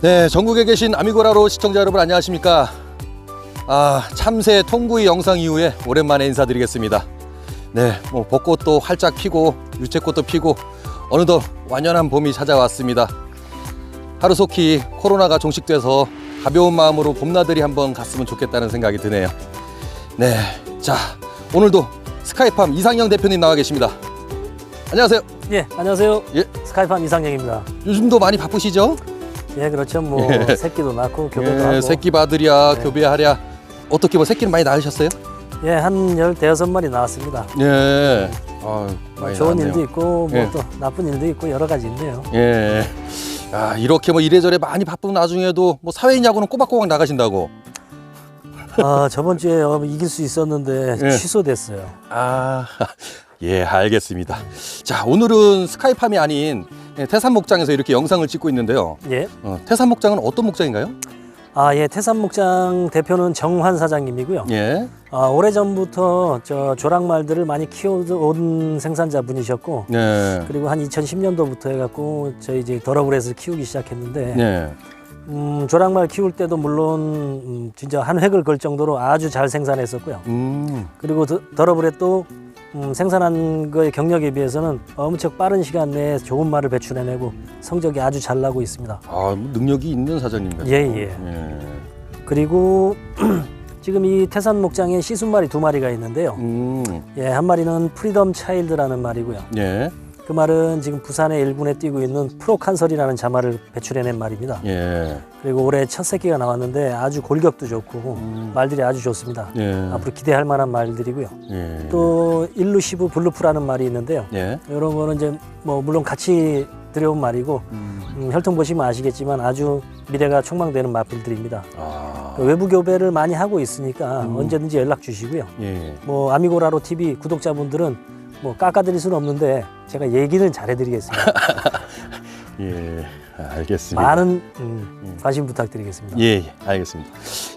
네, 전국에 계신 아미고라로 시청자 여러분 안녕하십니까? 아, 참새 통구이 영상 이후에 오랜만에 인사드리겠습니다. 네, 뭐 벚꽃도 활짝 피고 유채꽃도 피고 어느덧 완연한 봄이 찾아왔습니다. 하루속히 코로나가 종식돼서 가벼운 마음으로 봄나들이 한번 갔으면 좋겠다는 생각이 드네요. 네, 자 오늘도 스카이팜 이상영 대표님 나와 계십니다. 안녕하세요. 예, 안녕하세요. 예. 스카이팜 이상영입니다. 요즘도 많이 바쁘시죠? 예, 그렇죠. 뭐 예. 새끼도 낳고 교배도 예, 하고. 새끼 받으랴 네. 교배하랴 어떻게 뭐 새끼를 많이 낳으셨어요? 예, 한 열대여섯 마리 나왔습니다. 예. 아, 뭐 많이 좋은 나왔네요. 일도 있고 뭐 예. 또 나쁜 일도 있고 여러 가지 있네요. 예. 아, 이렇게 뭐 이래저래 많이 바쁜 나중에도 뭐 사회인 야구는 꼬박꼬박 나가신다고. 아, 저번 주에 어, 이길 수 있었는데 예. 취소됐어요. 아, 예, 알겠습니다. 자, 오늘은 스카이팜이 아닌 예, 태산 목장에서 이렇게 영상을 찍고 있는데요. 예. 어, 태산 목장은 어떤 목장인가요? 아, 예, 태산목장 대표는 정환 사장님이고요. 예. 아, 오래전부터 저 조랑말들을 많이 키워온 생산자분이셨고 예. 그리고 한 2010년도부터 해갖고 저희 이제 더러블에서 키우기 시작했는데 예. 음, 조랑말 키울 때도 물론 음, 진짜 한 획을 걸 정도로 아주 잘 생산했었고요. 음. 그리고 더- 더러블에 또 음, 생산한 거의 경력에 비해서는 엄청 빠른 시간 내에 좋은 말을 배출해내고 성적이 아주 잘 나고 있습니다. 아, 능력이 있는 사장님 같아요. 예, 예. 예. 그리고 지금 이 태산 목장에 시순 말이 두 마리가 있는데요. 음. 예, 한 마리는 프리덤 차일드라는 말이고요. 예. 그 말은 지금 부산의 일군에 뛰고 있는 프로칸설이라는 자말을 배출해낸 말입니다. 예. 그리고 올해 첫 새끼가 나왔는데 아주 골격도 좋고 음. 말들이 아주 좋습니다. 예. 앞으로 기대할 만한 말들이고요. 예. 또 일루시브 블루프라는 말이 있는데요. 예. 이런 거는 이제 뭐 물론 같이 들여온 말이고 음. 음, 혈통 보시면 아시겠지만 아주 미래가 촉망되는 마필들입니다. 아. 외부 교배를 많이 하고 있으니까 음. 언제든지 연락 주시고요. 예. 뭐 아미고라로 TV 구독자분들은 뭐 깎아드릴 수는 없는데 제가 얘기는 잘해드리겠습니다. 예. 알겠습니다. 많은 음, 관심 부탁드리겠습니다. 예, 예, 알겠습니다.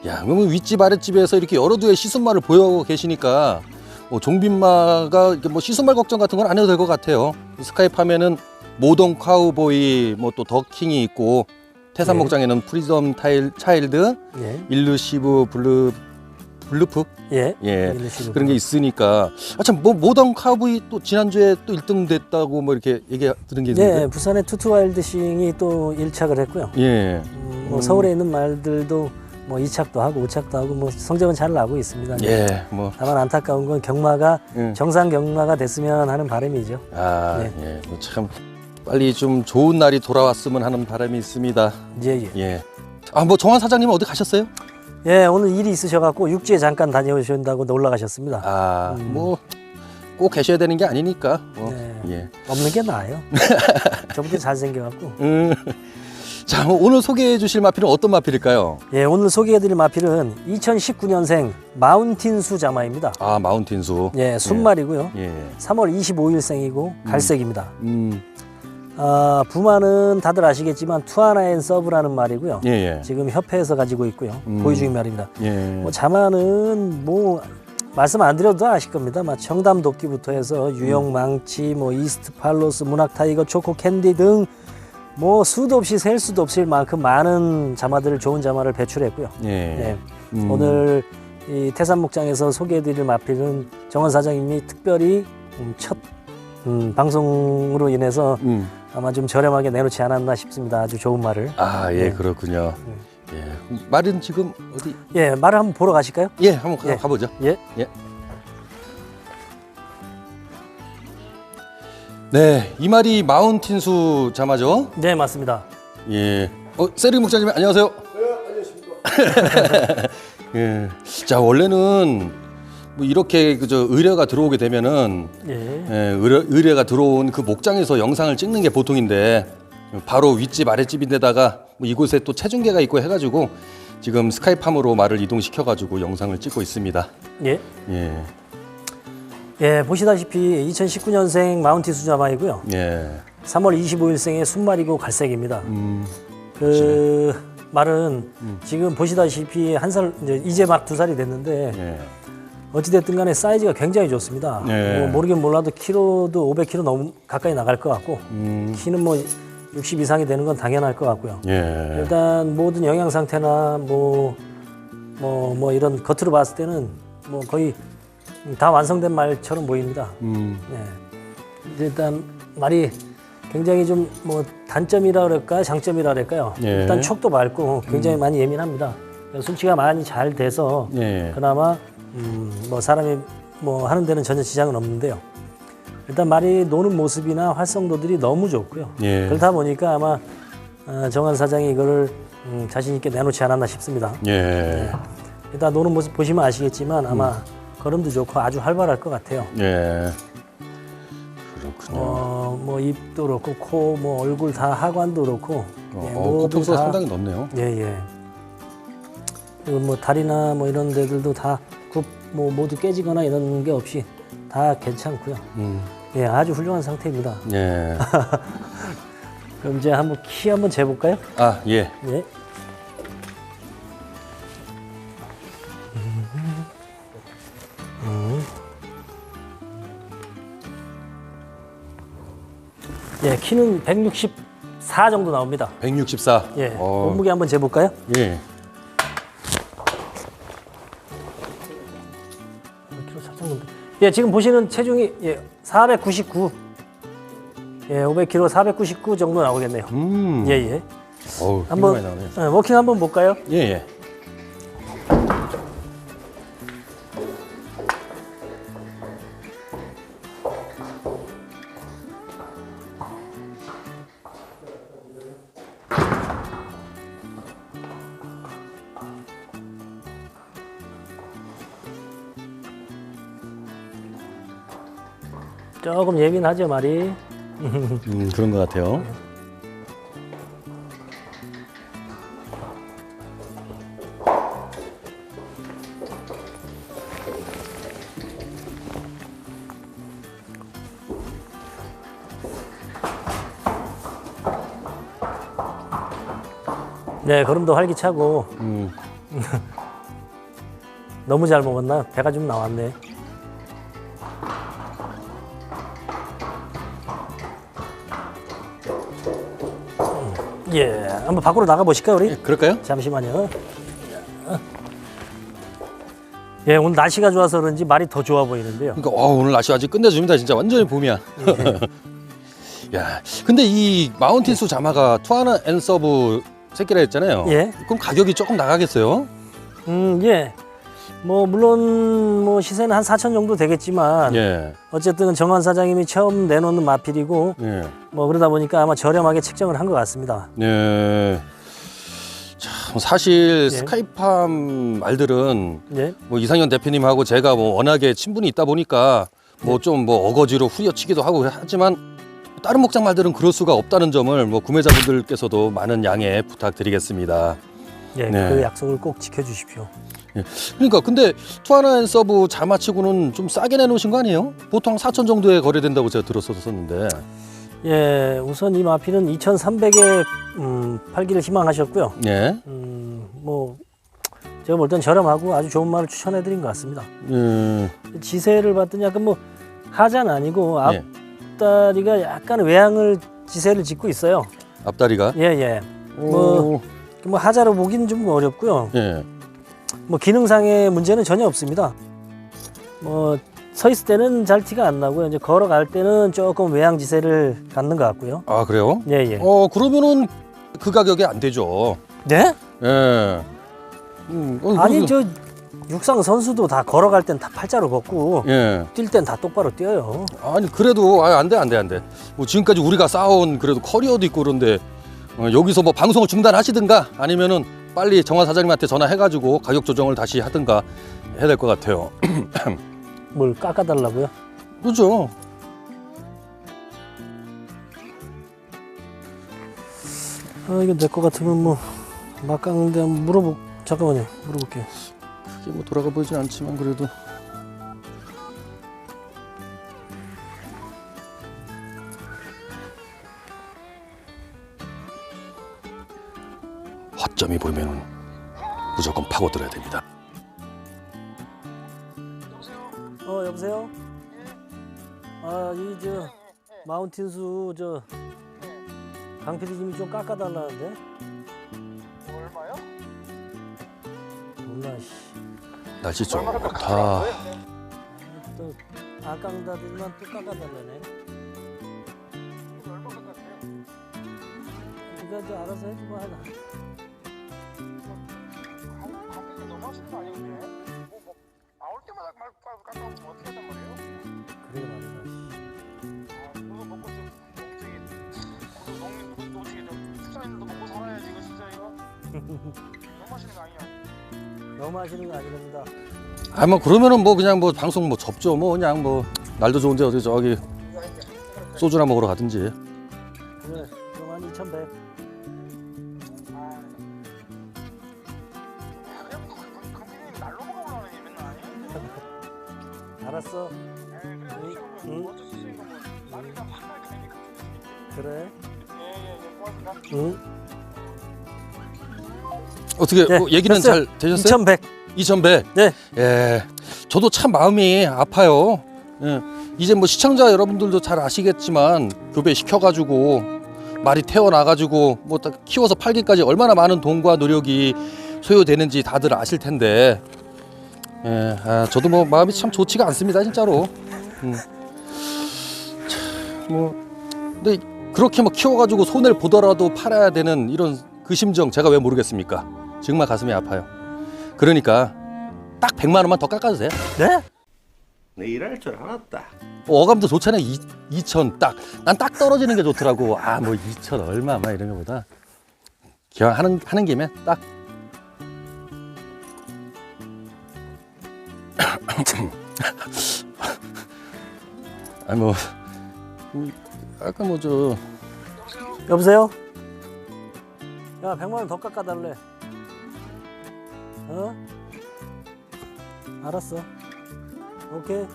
야, 그러면 윗집 아랫집에서 이렇게 여러 두의 시순말을 보여 계시니까 뭐 종빈마가 이렇게 뭐 시순말 걱정 같은 건 안 해도 될 것 같아요. 스카이팜에는 모던 카우보이 뭐 또 더킹이 있고 태산 네. 목장에는 프리덤 타일 차일드, 예, 일루시브 블루 블루프 예, 예. 그런 게 있으니까 아참 뭐 모던 카우보이 또 지난주에 또 1등 됐다고 뭐 이렇게 얘기 들은 게 예, 있는데 부산의 투투 와일드싱이 또 1착을 했고요. 예. 음, 뭐 음. 서울에 있는 말들도 뭐 2착도 하고 5착도 하고 뭐 성적은 잘 나고 있습니다. 예. 뭐 다만 안타까운 건 경마가 예. 정상 경마가 됐으면 하는 바람이죠. 아, 네. 예. 뭐참 빨리 좀 좋은 날이 돌아왔으면 하는 바람이 있습니다. 예, 예. 예. 아, 뭐 정한 사장님은 어디 가셨어요? 예, 오늘 일이 있으셔갖고 육지에 잠깐 다녀오신다고 올라가셨습니다. 아, 음. 뭐꼭 계셔야 되는 게 아니니까. 뭐, 네. 예. 없는 게 나아요. 저분도 잘생겨갖고. 음. 자, 뭐 오늘 소개해 주실 마필은 어떤 마필일까요? 예, 오늘 소개해 드릴 마필은 2019년생 마운틴수 자마입니다. 아, 마운틴수. 예, 순말이고요. 예. 3월 25일생이고 갈색입니다. 음. 아, 부마는 다들 아시겠지만 투아나앤 서브라는 말이고요. 예, 예. 지금 협회에서 가지고 있고요. 음. 보유 중인 말입니다. 예. 뭐 자마는 뭐 말씀 안 드려도 아실 겁니다. 막 청담 도끼부터 해서 유형 망치, 뭐 이스트 팔로스, 문학 타이거, 초코 캔디 등 뭐 수도 없이 셀 수도 없을 만큼 많은 자마들을 좋은 자마를 배출했고요. 예. 네. 음. 오늘 이 태산 목장에서 소개해드릴 마필은 정원 사장님이 특별히 음, 첫 음, 방송으로 인해서 음. 아마 좀 저렴하게 내놓지 않았나 싶습니다. 아주 좋은 말을. 아, 예, 네. 그렇군요. 예. 말은 지금 어디? 예, 말을 한번 보러 가실까요? 예, 한번 가- 예. 가보죠. 예. 예. 네, 이 말이 마운틴수 자마죠? 네, 맞습니다. 예. 어, 세리 목사님 안녕하세요. 네, 안녕하십니까. 예. 자, 원래는 뭐 이렇게 그저 의뢰가 들어오게 되면은 예. 예, 의뢰, 의뢰가 들어온 그 목장에서 영상을 찍는 게 보통인데 바로 윗집 아랫집인데다가 뭐 이곳에 또 체중계가 있고 해가지고 지금 스카이팜으로 말을 이동시켜가지고 영상을 찍고 있습니다. 예. 예, 예, 보시다시피 2019년생 마운티 수자마이고요. 예, 3월 25일생의 순말이고 갈색입니다. 음, 그 말은 지금 보시다시피 한 살 이제 이제 막 두 살이 됐는데 예, 어찌됐든 간에 사이즈가 굉장히 좋습니다. 네. 뭐 모르긴 몰라도 키로도 500kg 넘 가까이 나갈 것 같고 음, 키는 뭐 60 이상이 되는 건 당연할 것 같고요. 예. 일단 모든 영양 상태나 뭐 뭐, 뭐 이런 겉으로 봤을 때는 뭐 거의 다 완성된 말처럼 보입니다. 음. 네. 일단 말이 굉장히 좀 뭐 단점이라 그럴까 장점이라 그럴까요? 예. 일단 촉도 밝고 굉장히 많이 예민합니다. 순치가 많이 잘 돼서 예. 그나마 음, 뭐 사람이 뭐 하는 데는 전혀 지장은 없는데요. 일단 말이 노는 모습이나 활성도들이 너무 좋고요. 예. 그렇다 보니까 아마 어, 정한 사장이 이거를 음, 자신 있게 내놓지 않았나 싶습니다. 예. 일단 노는 모습 보시면 아시겠지만 아마 걸음도 좋고 아주 활발할 것 같아요. 예. 그렇군요. 어, 뭐 입도 그렇고 코, 뭐 얼굴 다 하관도 그렇고 어, 예, 어, 모두 코평수가 다 상당히 넓네요. 예, 예. 그리고 뭐 다리나 뭐 이런 데들도 다그 뭐 모두 깨지거나 이런 게 없이 다 괜찮고요. 음. 예, 아주 훌륭한 상태입니다. 예. 그럼 이제 한번 키 한번 재볼까요? 아, 예. 예. 음. 예, 키는 164 정도 나옵니다. 164. 예, 어, 몸무게 한번 재볼까요? 예. 예, 지금 보시는 체중이 예, 499. 예, 500kg 499 정도 나오겠네요. 음. 예, 예. 어우, 한번 많이 나오네. 예, 워킹 한번 볼까요? 예, 예. 조금 예민하죠, 말이. 음, 그런 것 같아요. 네, 걸음도 활기차고 음. 너무 잘 먹었나? 배가 좀 나왔네. 예, 한번 밖으로 나가 보실까요, 우리? 예, 그럴까요? 잠시만요. 예, 오늘 날씨가 좋아서 그런지 말이 더 좋아 보이는데요. 그러니까 어, 오늘 날씨 아주 끝내줍니다. 진짜 완전히 봄이야. 야, 근데 이 마운틴 수 자마가 투하나 앤 서브 새끼라 했잖아요. 예. 그럼 가격이 조금 나가겠어요? 음, 예. 뭐 물론 뭐 시세는 한 4천 정도 되겠지만 예. 어쨌든 정환 사장님이 처음 내놓는 마필이고 예. 뭐 그러다 보니까 아마 저렴하게 책정을 한 것 같습니다. 네. 참 사실 예. 스카이팜 말들은 예. 뭐 이상현 대표님하고 제가 뭐 워낙에 친분이 있다 보니까 뭐 좀 뭐 어거지로 후려치기도 하고 하지만 다른 목장 말들은 그럴 수가 없다는 점을 뭐 구매자분들께서도 많은 양해 부탁드리겠습니다. 예, 네. 그 약속을 꼭 지켜주십시오. 그러니까 근데 투하나 앤 서브 자마치고는 좀 싸게 내놓으신 거 아니에요? 보통 4천 정도에 거래된다고 제가 들었었는데. 예, 우선 이 마필은 2,300에 음, 팔기를 희망하셨고요. 예. 음, 뭐 제가 볼 땐 저렴하고 아주 좋은 말을 추천해 드린 것 같습니다. 음, 지세를 봤더니 약간 뭐 하자는 아니고 예. 앞다리가 약간 외양을 지세를 짓고 있어요. 앞다리가. 예, 예. 뭐, 뭐 하자로 보기는 좀 어렵고요. 예. 뭐 기능상의 문제는 전혀 없습니다. 뭐 서 있을 때는 잘 티가 안 나고요. 이제 걸어갈 때는 조금 외양 지세를 갖는 것 같고요. 아 그래요? 예, 예. 어 그러면은 그 가격에 안 되죠. 네? 예. 음, 어, 아니 그래도- 저 육상 선수도 다 걸어갈 땐 다 팔자로 걷고 예. 뛸 땐 다 똑바로 뛰어요. 아니 그래도 아, 안 돼 안 돼 안 돼. 뭐 지금까지 우리가 쌓아온 그래도 커리어도 있고 그런데 어, 여기서 뭐 방송을 중단하시든가 아니면은 빨리 정화 사장님한테 전화해가지고 가격 조정을 다시 하든가 해야 될 것 같아요. 뭘 깎아달라고요? 그렇죠. 아 이거 내 거 같으면 뭐 막 깎는데 한번 물어보 잠깐만요 물어볼게요. 크게 뭐 돌아가 보이진 않지만 그래도 허점이 보이면은 무조건 파고들어야 됩니다. 어 여보세요? 아 이 저 마운틴수 저강 PD님이 좀 깎아달라는데 얼마요? 몰라 씨. 날씨 좋다. 또안 깎는다더니만 또 깎아달라네 이거 얼마 깎았어요? 네가 이제 알아서 해주고 뭐 하나 어떻게 한단 말이에요? 그래 말이야 아, 그거 먹고 좀 어떻게 그 농민 그것도 어떻게 저 축산인들도 먹고 살아야지 이거 진짜 이거 너무 하시는 거 아니야? 너무 하시는 거 아닙니다 아뭐 그러면은 뭐 그냥 뭐 방송 뭐 접죠. 뭐 그냥 뭐 날도 좋은데 어디 저기 소주나 먹으러 가든지. 그래 그럼 한 2100. 알았어 에이 그래 응, 가니까 그래 예예예 고맙습니다 응 어떻게 네, 뭐 얘기는 됐어요. 잘 되셨어요? 2100 2,100. 네. 예. 저도 참 마음이 아파요. 예. 이제 뭐 시청자 여러분들도 잘 아시겠지만 교배 시켜가지고 말이 태어나가지고 뭐딱 키워서 팔기까지 얼마나 많은 돈과 노력이 소요되는지 다들 아실 텐데. 예. 아, 저도 뭐 마음이 참 좋지가 않습니다, 진짜로. 음. 참, 뭐 근데 그렇게 뭐 키워가지고 손해를 보더라도 팔아야 되는 이런 그 심정 제가 왜 모르겠습니까? 정말 가슴이 아파요. 그러니까 딱 100만 원만 더 깎아주세요. 네? 내 일할 줄 알았다. 어, 어감도 좋잖아요. 2, 2천 딱. 난 딱 떨어지는 게 좋더라고. 아, 뭐 2천 얼마 막 이런 거보다. 기왕 하는 하는 김에 딱. 아니 뭐 음, 아까 뭐저 여보세요? 야 100만 원 더 깎아달래 어? 알았어 오케이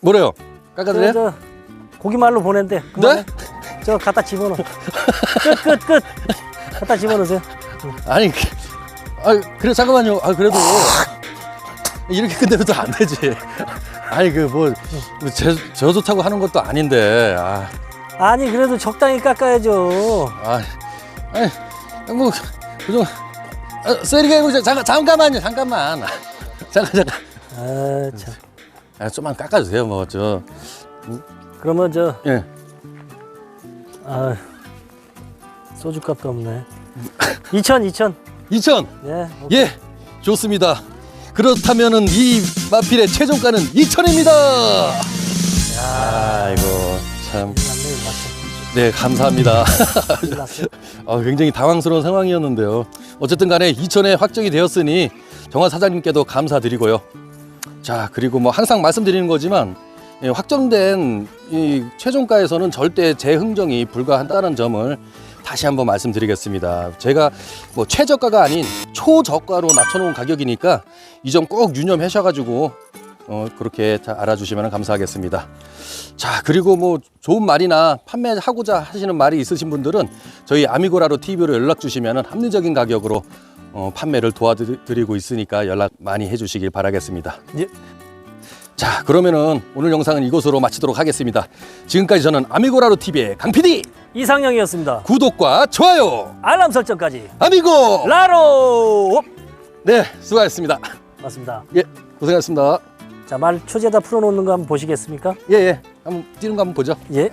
뭐래요? 깎아드려요? 저, 저 고기말로 보낸대 그만해 저 갖다 집어넣어 끝끝끝 갖다 집어넣으세요 아니, 그- 아 그래 잠깐만요. 아 그래도 이렇게 끝내도 안 되지. 아니 그뭐 저 좋다고 하는 것도 아닌데. 아, 아니 그래도 적당히 깎아야죠 아, 아니 뭐 그좀 아, 세리가 해보자. 잠깐 잠깐만요. 잠깐만. 잠깐 잠깐. 아 참 아, 좀만 깎아주세요. 뭐 저. 그러면 저 예. 아, 소주값도 없네 2천 2천 2천. 예 예. 좋습니다. 그렇다면은 이 마필의 최종가는 2천입니다. 아이고 참. 맞네 맞네 네 감사합니다. 아, 굉장히 당황스러운 상황이었는데요. 어쨌든 간에 2천에 확정이 되었으니 정화 사장님께도 감사드리고요. 자, 그리고 뭐 항상 말씀드리는 거지만 예, 확정된 이 최종가에서는 절대 재흥정이 불가한다는 점을 다시 한번 말씀드리겠습니다. 제가 뭐 최저가가 아닌 초저가로 낮춰놓은 가격이니까 이 점 꼭 유념하셔가지고 어, 그렇게 다 알아주시면 감사하겠습니다. 자 그리고 뭐 좋은 말이나 판매하고자 하시는 말이 있으신 분들은 저희 아미고라로 TV로 연락 주시면 합리적인 가격으로 어, 판매를 도와드리고 있으니까 연락 많이 해주시길 바라겠습니다. 예. 자 그러면은 오늘 영상은 이것으로 마치도록 하겠습니다. 지금까지 저는 아미고라로 TV의 강 PD 이상형이었습니다 구독과 좋아요 알람 설정까지 아미고 라로 네 수고하셨습니다. 맞습니다 예 고생하셨습니다. 자 말 초재다 풀어놓는 거 한번 보시겠습니까 예예 한번 뛰는 거 한번 보죠. 예